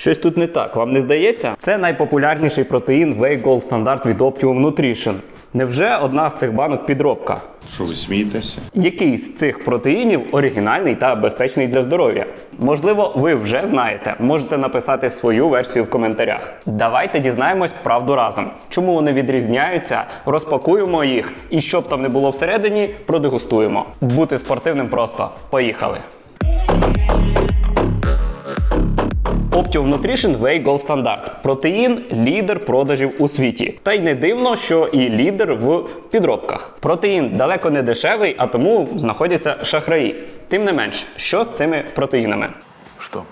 Щось тут не так, вам не здається? Це найпопулярніший протеїн Whey Gold Standard від Optimum Nutrition. Невже одна з цих банок підробка? Що ви смієтеся? Який з цих протеїнів оригінальний та безпечний для здоров'я? Можливо, ви вже знаєте. Можете написати свою версію в коментарях. Давайте дізнаємось правду разом. Чому вони відрізняються? Розпакуємо їх, і щоб там не було всередині, продегустуємо. Бути спортивним просто. Поїхали! Optimum Nutrition Whey Gold Standard. Протеїн лідер продажів у світі. Та й не дивно, що і лідер в підробках. Протеїн далеко не дешевий, а тому знаходяться шахраї. Тим не менш, що з цими протеїнами? Что?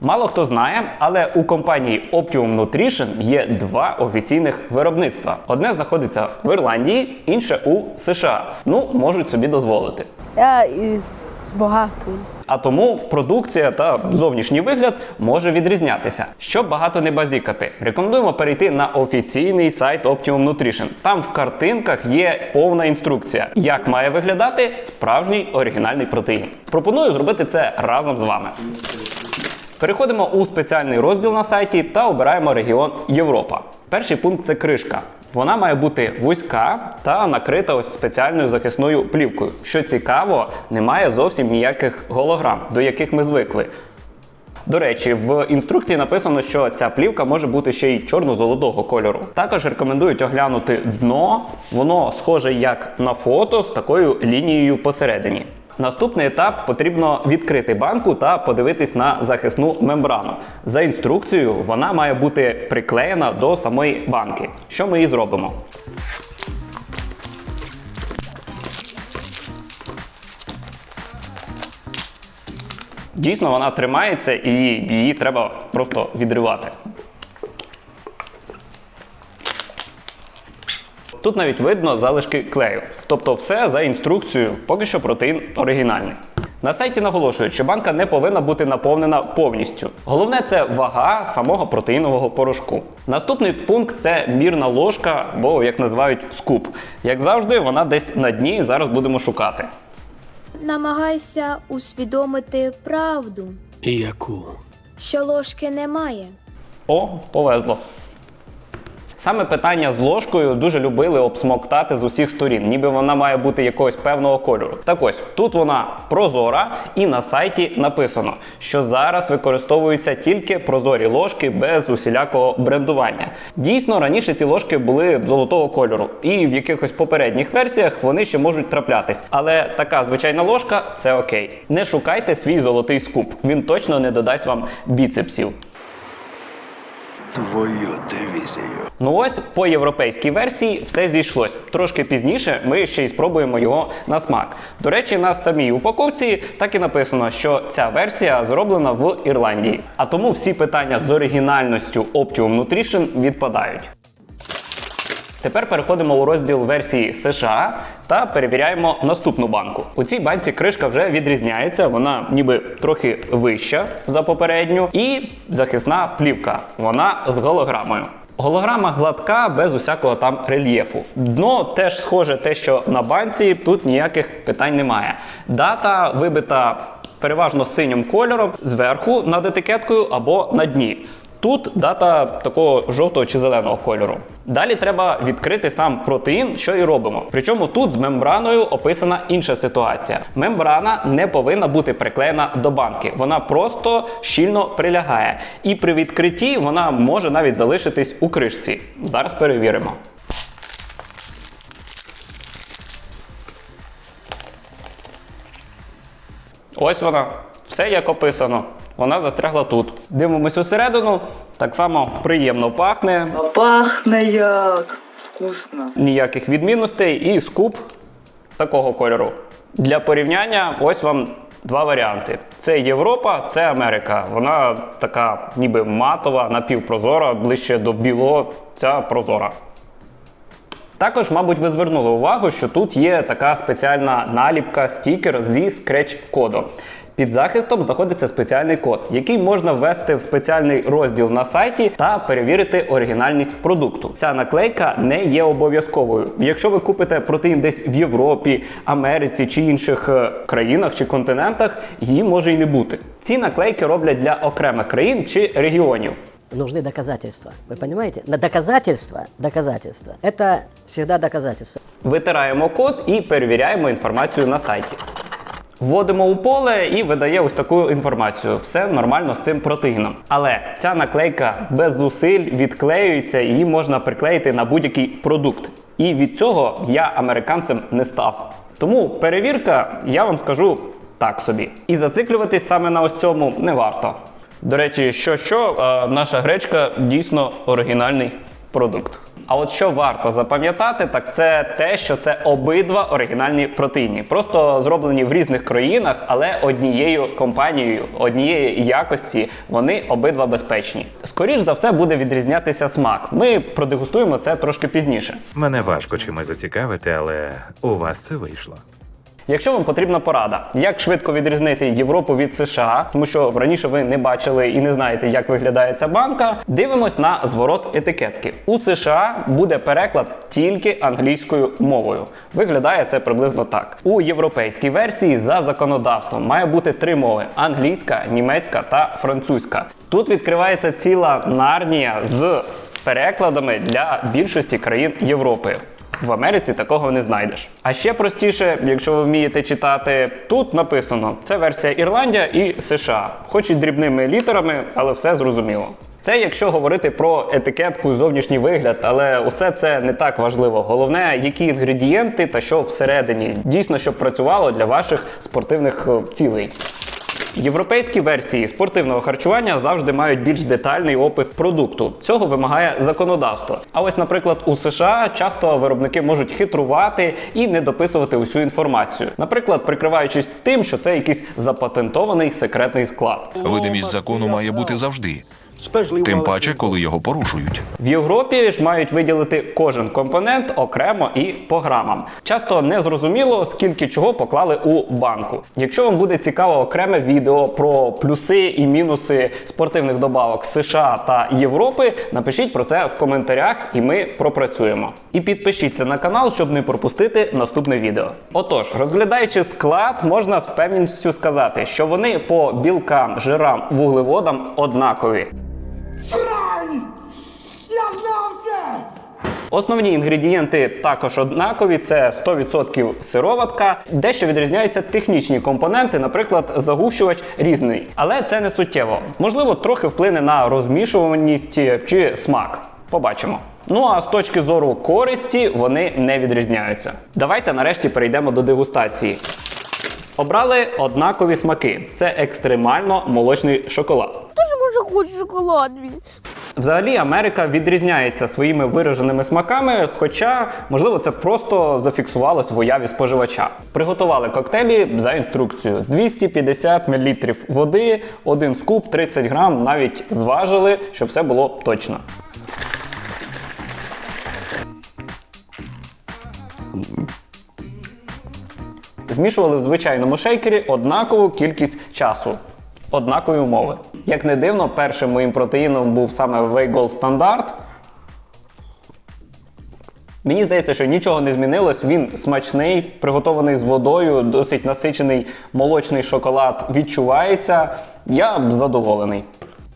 Мало хто знає, але у компанії Optimum Nutrition є два офіційних виробництва. Одне знаходиться в Ірландії, інше у США. Ну, можуть собі дозволити. Я із багатої. А тому продукція та зовнішній вигляд може відрізнятися. Щоб багато не базікати, рекомендуємо перейти на офіційний сайт Optimum Nutrition. Там в картинках є повна інструкція, як має виглядати справжній оригінальний протеїн. Пропоную зробити це разом з вами. Переходимо у спеціальний розділ на сайті та обираємо регіон Європа. Перший пункт це кришка. Вона має бути вузька та накрита ось спеціальною захисною плівкою. Що цікаво, немає зовсім ніяких голограм, до яких ми звикли. До речі, в інструкції написано, що ця плівка може бути ще й чорно-золотого кольору. Також рекомендують оглянути дно, воно схоже як на фото з такою лінією посередині. Наступний етап потрібно відкрити банку та подивитись на захисну мембрану. За інструкцією, вона має бути приклеєна до самої банки. Що ми і зробимо? Дійсно, вона тримається і її треба просто відривати. Тут навіть видно залишки клею. Тобто все за інструкцією, поки що протеїн оригінальний. На сайті наголошують, що банка не повинна бути наповнена повністю. Головне це вага самого протеїнового порошку. Наступний пункт це мірна ложка, або як називають скуп. Як завжди, вона десь на дні. Зараз будемо шукати. Намагайся усвідомити правду, Яку? що ложки немає. О, повезло. Саме питання з ложкою дуже любили обсмоктати з усіх сторін, ніби вона має бути якогось певного кольору. Так ось тут вона прозора, і на сайті написано, що зараз використовуються тільки прозорі ложки без усілякого брендування. Дійсно, раніше ці ложки були золотого кольору, і в якихось попередніх версіях вони ще можуть траплятись. Але така звичайна ложка це окей. Не шукайте свій золотий скуп. Він точно не додасть вам біцепсів. Твою дивізію. Ну ось по європейській версії все зійшлось. Трошки пізніше ми ще й спробуємо його на смак. До речі, на самій упаковці так і написано, що ця версія зроблена в Ірландії. А тому всі питання з оригінальністю Optimum Nutrition відпадають. Тепер переходимо у розділ версії США та перевіряємо наступну банку. У цій банці кришка вже відрізняється, вона ніби трохи вища за попередню, і захисна плівка. Вона з голограмою. Голограма гладка, без усякого там рельєфу. Дно теж схоже те, що на банці, тут ніяких питань немає. Дата вибита переважно синім кольором зверху над етикеткою або на дні. Тут дата такого жовтого чи зеленого кольору. Далі треба відкрити сам протеїн, що і робимо. Причому тут з мембраною описана інша ситуація. Мембрана не повинна бути приклеєна до банки, вона просто щільно прилягає. І при відкритті вона може навіть залишитись у кришці. Зараз перевіримо. Ось вона. Все як описано. Вона застрягла тут. Дивимось усередину, так само приємно пахне, пахне як вкусно. ніяких відмінностей і скуп такого кольору. Для порівняння, ось вам два варіанти: це Європа, це Америка. Вона така, ніби матова, напівпрозора, ближче до білого, ця прозора. Також, мабуть, ви звернули увагу, що тут є така спеціальна наліпка стікер зі скреч-кодом. Під захистом знаходиться спеціальний код, який можна ввести в спеціальний розділ на сайті та перевірити оригінальність продукту. Ця наклейка не є обов'язковою. Якщо ви купите протеїн десь в Європі, Америці чи інших е, країнах чи континентах, її може й не бути. Ці наклейки роблять для окремих країн чи регіонів. Нужны доказательства. Вы понимаете? На доказательства, доказательства. Это всегда доказательства. Витираємо код і перевіряємо інформацію на сайті. Вводимо у поле і видає ось таку інформацію. Все нормально з цим протеїном. Але ця наклейка без зусиль відклеюється, її можна приклеїти на будь-який продукт. І від цього я американцем не став. Тому перевірка, я вам скажу так собі. І зациклюватись саме на ось цьому не варто. До речі, що що, наша гречка дійсно оригінальний продукт. А от що варто запам'ятати, так це те, що це обидва оригінальні протеїни. Просто зроблені в різних країнах, але однією компанією, однієї якості вони обидва безпечні. Скоріш за все буде відрізнятися смак. Ми продегустуємо це трошки пізніше. Мене важко чимось зацікавити, але у вас це вийшло. Якщо вам потрібна порада, як швидко відрізнити Європу від США, тому що раніше ви не бачили і не знаєте, як виглядає ця банка, дивимось на зворот етикетки. У США буде переклад тільки англійською мовою. Виглядає це приблизно так. У європейській версії за законодавством має бути три мови: англійська, німецька та французька. Тут відкривається ціла нарнія з перекладами для більшості країн Європи. В Америці такого не знайдеш. А ще простіше, якщо ви вмієте читати, тут написано: це версія Ірландія і США, хоч і дрібними літерами, але все зрозуміло. Це якщо говорити про етикетку, зовнішній вигляд, але усе це не так важливо. Головне, які інгредієнти та що всередині, дійсно, щоб працювало для ваших спортивних е, цілей. Європейські версії спортивного харчування завжди мають більш детальний опис продукту. Цього вимагає законодавство. А ось, наприклад, у США часто виробники можуть хитрувати і не дописувати усю інформацію. Наприклад, прикриваючись тим, що це якийсь запатентований секретний склад. Видимість закону має бути завжди, тим паче, коли його порушують. В Європі ж мають виділити кожен компонент окремо і по грамам. Часто не зрозуміло, скільки чого поклали у банку. Якщо вам буде цікаво окреме відео про плюси і мінуси спортивних добавок США та Європи, напишіть про це в коментарях, і ми пропрацюємо. І підпишіться на канал, щоб не пропустити наступне відео. Отож, розглядаючи склад, можна з певністю сказати, що вони по білкам, жирам, вуглеводам однакові. Основні інгредієнти також однакові: це 100% сироватка. Дещо відрізняються технічні компоненти, наприклад, загущувач різний. Але це не суттєво. Можливо, трохи вплине на розмішуваність чи смак. Побачимо. Ну а з точки зору користі вони не відрізняються. Давайте нарешті перейдемо до дегустації. Обрали однакові смаки: це екстремально молочний шоколад. Дуже може хочу шоколад. Взагалі Америка відрізняється своїми вираженими смаками, хоча, можливо, це просто зафіксувалось в уяві споживача. Приготували коктейлі за інструкцією: 250 мл води, один скуп, 30 грам, навіть зважили, щоб все було точно. Змішували в звичайному шейкері однакову кількість часу. Однакові умови. Як не дивно, першим моїм протеїном був саме Gold Standard. Мені здається, що нічого не змінилось. Він смачний, приготований з водою, досить насичений молочний шоколад відчувається. Я задоволений.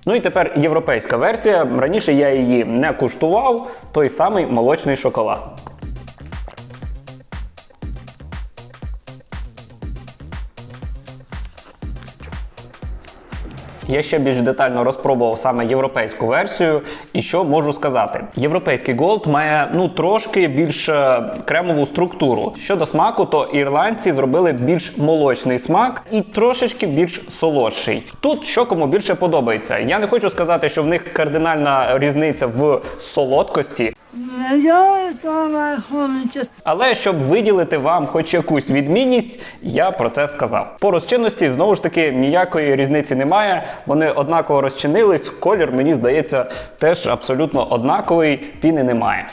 Ну і тепер європейська версія. Раніше я її не куштував, той самий молочний шоколад. Я ще більш детально розпробував саме європейську версію. І що можу сказати? Європейський голд має ну трошки більш е, кремову структуру. Щодо смаку, то ірландці зробили більш молочний смак і трошечки більш солодший. Тут що кому більше подобається. Я не хочу сказати, що в них кардинальна різниця в солодкості. Але щоб виділити вам хоч якусь відмінність, я про це сказав. По розчинності знову ж таки ніякої різниці немає. Вони однаково розчинились. Колір, мені здається, теж абсолютно однаковий, піни немає.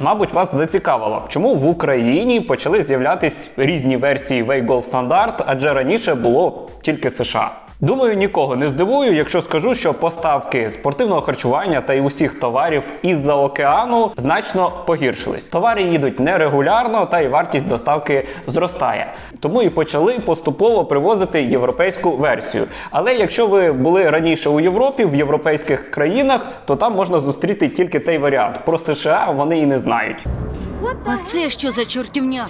Мабуть, вас зацікавило, чому в Україні почали з'являтись різні версії Way Gold Standard, адже раніше було тільки США. Думаю, нікого не здивую, якщо скажу, що поставки спортивного харчування та й усіх товарів із-за океану значно погіршились. Товари їдуть нерегулярно, та й вартість доставки зростає. Тому і почали поступово привозити європейську версію. Але якщо ви були раніше у Європі, в європейських країнах, то там можна зустріти тільки цей варіант. Про США вони і не знають. А це що за чортівня?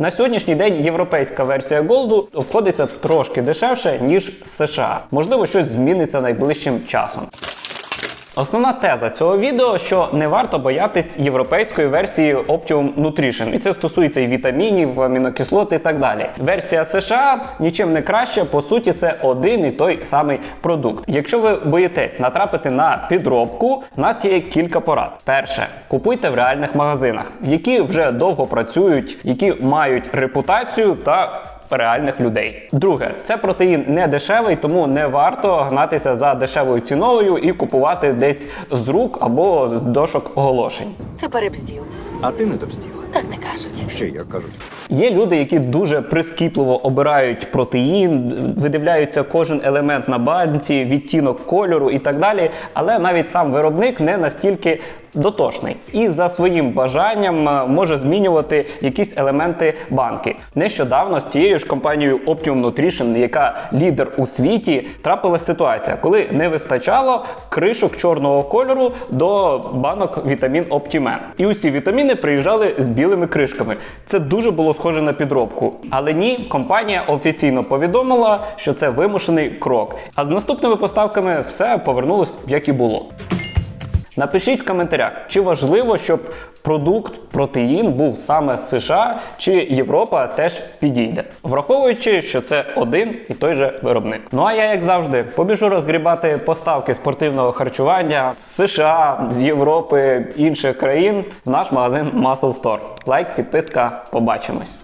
На сьогоднішній день європейська версія Голду обходиться трошки дешевше, ніж США. Можливо, щось зміниться найближчим часом. Основна теза цього відео, що не варто боятись європейської версії Optimum Nutrition. І це стосується і вітамінів, амінокислот і так далі. Версія США нічим не краще, по суті, це один і той самий продукт. Якщо ви боїтесь натрапити на підробку, у нас є кілька порад. Перше, купуйте в реальних магазинах, які вже довго працюють, які мають репутацію та реальних людей. Друге, це протеїн не дешевий, тому не варто гнатися за дешевою ціною і купувати десь з рук або з дошок оголошень. Ти перебздів. А ти не добзділа. Так не кажуть. Ще як кажуть. Є люди, які дуже прискіпливо обирають протеїн, видивляються кожен елемент на банці, відтінок кольору і так далі. Але навіть сам виробник не настільки дотошний і за своїм бажанням е, може змінювати якісь елементи банки. Нещодавно з тією ж компанією Optimum Nutrition, яка лідер у світі, трапилась ситуація, коли не вистачало кришок чорного кольору до банок вітамін Optimen. І усі вітаміни приїжджали з білими кришками. Це дуже було схоже на підробку. Але ні, компанія офіційно повідомила, що це вимушений крок. А з наступними поставками все повернулось як і було. Напишіть в коментарях, чи важливо, щоб продукт протеїн був саме з США, чи Європа теж підійде, враховуючи, що це один і той же виробник. Ну а я, як завжди, побіжу розгрібати поставки спортивного харчування з США, з Європи, інших країн в наш магазин Muscle Store. Лайк, підписка, побачимось.